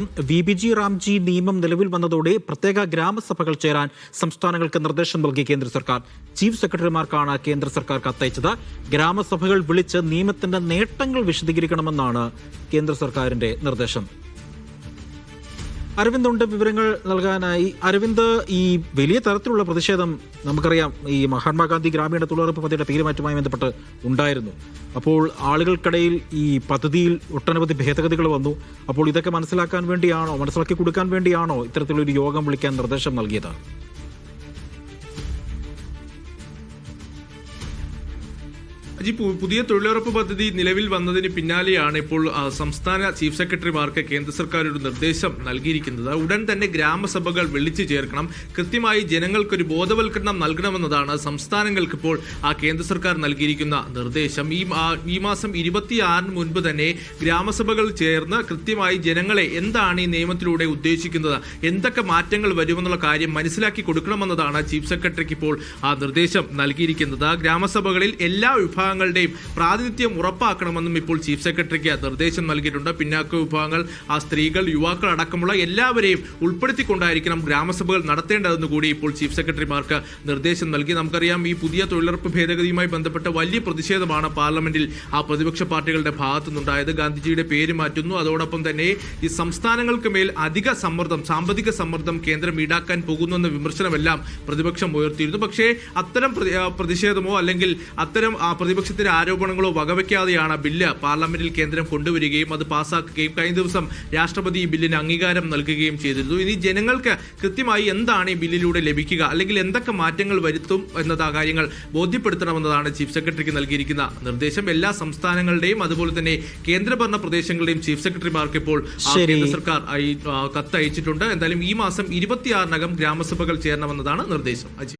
V B G Ramji നിയമം നിലവിൽ വന്നതോടെ പ്രത്യേക ഗ്രാമസഭകൾ ചേരാൻ സംസ്ഥാനങ്ങൾക്ക് നിർദ്ദേശം നൽകി കേന്ദ്ര സർക്കാർ. ചീഫ് സെക്രട്ടറിമാർക്കാണ് കേന്ദ്ര സർക്കാർ കത്തയച്ചത് ഗ്രാമസഭകൾ വിളിച്ച് നിയമത്തിന്റെ നേട്ടങ്ങൾ വിശദീകരിക്കണമെന്നാണ് കേന്ദ്ര സർക്കാരിന്റെ നിർദ്ദേശം. അരവിന്ദ് ഉണ്ട് വിവരങ്ങൾ നൽകാനായി. അരവിന്ദ് ഈ വലിയ തരത്തിലുള്ള പ്രതിഷേധം നമുക്കറിയാം. ഈ മഹാത്മാഗാന്ധി ഗ്രാമീണ തൊഴിലുറപ്പ് പദ്ധതിയുടെ പേരുമാറ്റവുമായി ബന്ധപ്പെട്ട് ഉണ്ടായിരുന്നു. അപ്പോൾ ആളുകൾക്കിടയിൽ ഈ പദ്ധതിയിൽ ഒട്ടനവധി ഭേദഗതികൾ വന്നു. അപ്പോൾ ഇതൊക്കെ മനസ്സിലാക്കാൻ വേണ്ടിയാണോ മനസ്സിലാക്കി കൊടുക്കാൻ വേണ്ടിയാണോ ഇത്തരത്തിലൊരു യോഗം വിളിക്കാൻ നിർദ്ദേശം നൽകിയത്? അജി പുതിയ തൊഴിലുറപ്പ് പദ്ധതി നിലവിൽ വന്നതിന് പിന്നാലെയാണ് ഇപ്പോൾ സംസ്ഥാന ചീഫ് സെക്രട്ടറിമാർക്ക് കേന്ദ്ര സർക്കാർ ഒരു നിർദ്ദേശം നൽകിയിരിക്കുന്നത്. ഉടൻ തന്നെ ഗ്രാമസഭകൾ വിളിച്ചു ചേർക്കണം. കൃത്യമായി ജനങ്ങൾക്കൊരു ബോധവൽക്കരണം നൽകണമെന്നതാണ് സംസ്ഥാനങ്ങൾക്ക് ഇപ്പോൾ ആ കേന്ദ്ര സർക്കാർ നൽകിയിരിക്കുന്ന നിർദ്ദേശം. ഈ ഈ മാസം ഇരുപത്തിയാറിന് മുൻപ് തന്നെ ഗ്രാമസഭകൾ ചേർന്ന് കൃത്യമായി ജനങ്ങളെ എന്താണ് ഈ നിയമത്തിലൂടെ ഉദ്ദേശിക്കുന്നത് എന്തൊക്കെ മാറ്റങ്ങൾ വരുമെന്നുള്ള കാര്യം മനസ്സിലാക്കി കൊടുക്കണമെന്നതാണ് ചീഫ് സെക്രട്ടറിക്ക് ഇപ്പോൾ ആ നിർദ്ദേശം നൽകിയിരിക്കുന്നത്. ഗ്രാമസഭകളിൽ എല്ലാ വിഭാഗങ്ങളുടെയും പ്രാതിനിധ്യം ഉറപ്പാക്കണമെന്നും ഇപ്പോൾ ചീഫ് സെക്രട്ടറിക്ക് നിർദ്ദേശം നൽകിയിട്ടുണ്ട്. പിന്നാക്ക വിഭാഗങ്ങൾ ആ സ്ത്രീകൾ യുവാക്കൾ അടക്കമുള്ള എല്ലാവരെയും ഉൾപ്പെടുത്തിക്കൊണ്ടായിരിക്കണം ഗ്രാമസഭകൾ നടത്തേണ്ടതെന്ന് കൂടി ഇപ്പോൾ ചീഫ് സെക്രട്ടറിമാർക്ക് നിർദ്ദേശം നൽകി. നമുക്കറിയാം ഈ പുതിയ തൊഴിലുറപ്പ് ഭേദഗതിയുമായി ബന്ധപ്പെട്ട വലിയ പ്രതിഷേധമാണ് പാർലമെന്റിൽ ആ പ്രതിപക്ഷ പാർട്ടികളുടെ ഭാഗത്തുനിന്നുണ്ടായത്. ഗാന്ധിജിയുടെ പേര് മാറ്റുന്നു. അതോടൊപ്പം തന്നെ ഈ സംസ്ഥാനങ്ങൾക്ക് മേൽ അധിക സമ്മർദ്ദം സാമ്പത്തിക സമ്മർദ്ദം കേന്ദ്രം ഈടാക്കാൻ പോകുന്നു എന്ന വിമർശനമെല്ലാം പ്രതിപക്ഷം ഉയർത്തിയിരുന്നു. പക്ഷേ അത്തരം പ്രതിഷേധമോ അല്ലെങ്കിൽ അത്തരം ആ പ്രതിപക്ഷത്തിന്റെ ആരോപണങ്ങളോ വകവയ്ക്കാതെയാണ് ബില്ല് പാർലമെന്റിൽ കേന്ദ്രം കൊണ്ടുവരികയും അത് പാസാക്കുകയും കഴിഞ്ഞ ദിവസം രാഷ്ട്രപതി ഈ ബില്ലിന് അംഗീകാരം നൽകുകയും ചെയ്തിരുന്നു. ഇനി ജനങ്ങൾക്ക് കൃത്യമായി എന്താണ് ഈ ബില്ലിലൂടെ ലഭിക്കുക? അല്ലെങ്കിൽ എന്തൊക്കെ മാറ്റങ്ങൾ വരുത്തും എന്നത് ആ കാര്യങ്ങൾ ബോധ്യപ്പെടുത്തണമെന്നതാണ് ചീഫ് സെക്രട്ടറിക്ക് നൽകിയിരിക്കുന്ന നിർദ്ദേശം. എല്ലാ സംസ്ഥാനങ്ങളുടെയും അതുപോലെ തന്നെ കേന്ദ്രഭരണ പ്രദേശങ്ങളുടെയും ചീഫ് സെക്രട്ടറിമാർക്ക് ഇപ്പോൾ കേന്ദ്ര സർക്കാർ കത്ത് അയച്ചിട്ടുണ്ട് എന്തായാലും ഈ മാസം ഇരുപത്തിയാറിനകം ഗ്രാമസഭകൾ ചേരണമെന്നതാണ് നിർദ്ദേശം. അജി.